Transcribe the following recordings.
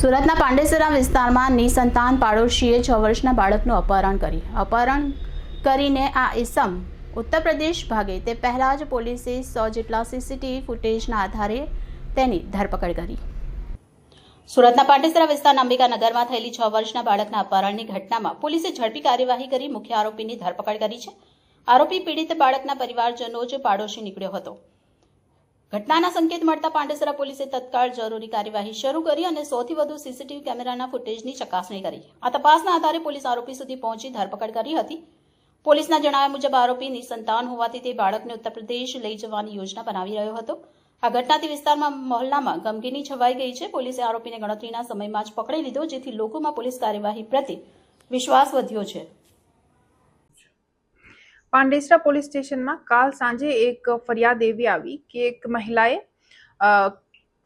સુરતના પાંડેસરા વિસ્તારમાં નિસંતાન પાડોશીએ છ વર્ષના બાળકનું અપહરણ કરી અપહરણ કરીને આ ઇસમ ઉત્તર પ્રદેશ ભાગે તે પહેલાં જ પોલીસે સો જેટલા સીસીટીવી ફૂટેજના આધારે તેની ધરપકડ કરી. સુરતના પાંડેસરા વિસ્તારના અંબિકાનગરમાં થયેલી છ વર્ષના બાળકના અપહરણની ઘટનામાં પોલીસે ઝડપી કાર્યવાહી કરી મુખ્ય આરોપીની ધરપકડ કરી છે. આરોપી પીડિત બાળકના પરિવારજનો જ પાડોશી નીકળ્યો હતો. ઘટનાના સંકેત મળતા પાંડેસરા પોલીસે તત્કાળ જરૂરી કાર્યવાહી શરૂ કરી અને સૌથી વધુ સીસીટીવી કેમેરાના ફૂટેજની ચકાસણી કરી. આ તપાસના આધારે પોલીસ આરોપી સુધી પહોંચી ધરપકડ કરી હતી. પોલીસના જણાવ્યા મુજબ આરોપી નિસંતાન હોવાથી તે બાળકને ઉત્તર પ્રદેશ લઈ જવાની યોજના બનાવી રહ્યો હતો. આ ઘટનાથી વિસ્તારમાં, મહોલ્લામાં ગમગીની છવાઈ ગઈ છે. પોલીસે આરોપીને ગણતરીના સમયમાં જ પકડી લીધો, જેથી લોકોમાં પોલીસ કાર્યવાહી પ્રત્યે વિશ્વાસ વધ્યો છે. પાંડેસરા પોલીસ સ્ટેશનમાં કાલ સાંજે એક ફરિયાદ એવી આવી કે એક મહિલાએ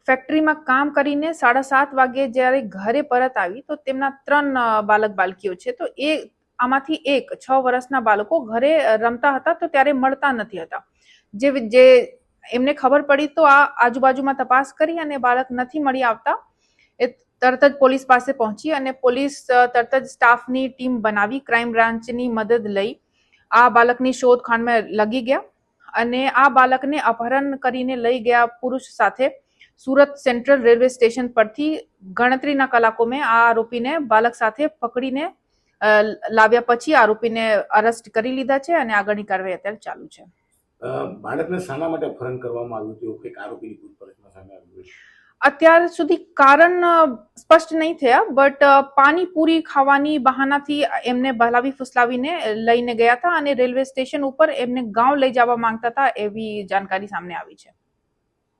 ફેક્ટરીમાં કામ કરીને સાડા સાત વાગે જ્યારે ઘરે પરત આવી તો તેમના ત્રણ બાલક બાલકીઓ છે. તો એ આમાંથી એક છ વર્ષના બાળકો ઘરે રમતા હતા તો ત્યારે મળતા નથી હતા. જે જે એમને ખબર પડી તો આ આજુબાજુમાં તપાસ કરી અને બાળક નથી મળી આવતા. એ તરત જ પોલીસ પાસે પહોંચી અને પોલીસ તરત જ સ્ટાફની ટીમ બનાવી ક્રાઇમ બ્રાન્ચની મદદ લઈ આ બાળકની શોધખોળમાં લગી ગયા અને આ બાળકને અપહરણ કરીને લઈ ગયા પુરુષ સાથે. સુરત સેન્ટ્રલ રેલવે સ્ટેશન પરથી ગણતરીના કલાકોમાં આ આરોપીને બાળક સાથે પકડીને લાવ્યા પછી આરોપીને અરેસ્ટ કરી લીધા છે અને આગળની કાર્યવાહી અત્યારે ચાલુ છે. બાળકને શાના માટે અપહરણ કરવામાં આવ્યું હતું કંઈક આરોપીની પૂછપરછ અત્યાર સુધી કારણ સ્પષ્ટ નહીં થયા, બટ પાણીપુરી ખાવાની બહાનાથી એમને બહલાવી ફુસલાવીને લઈને ગયા હતા અને રેલવે સ્ટેશન ઉપર એમને ગાંવ લઈ જવા માંગતા હતા એવી જાણકારી સામે આવી છે.